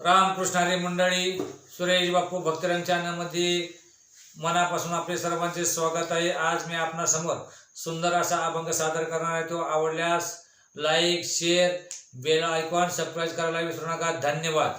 रामकृष्णारी मंडळी सुरेश बापू भक्तरंग चॅनलमध्ये मनापासून आपले सर्वांचे स्वागत आहे. आज मी आपणासमोर सुंदर असा अभंग सादर करणार आहे. तो आवडल्यास like share bell icon subscribe करायला विसरू नका. धन्यवाद.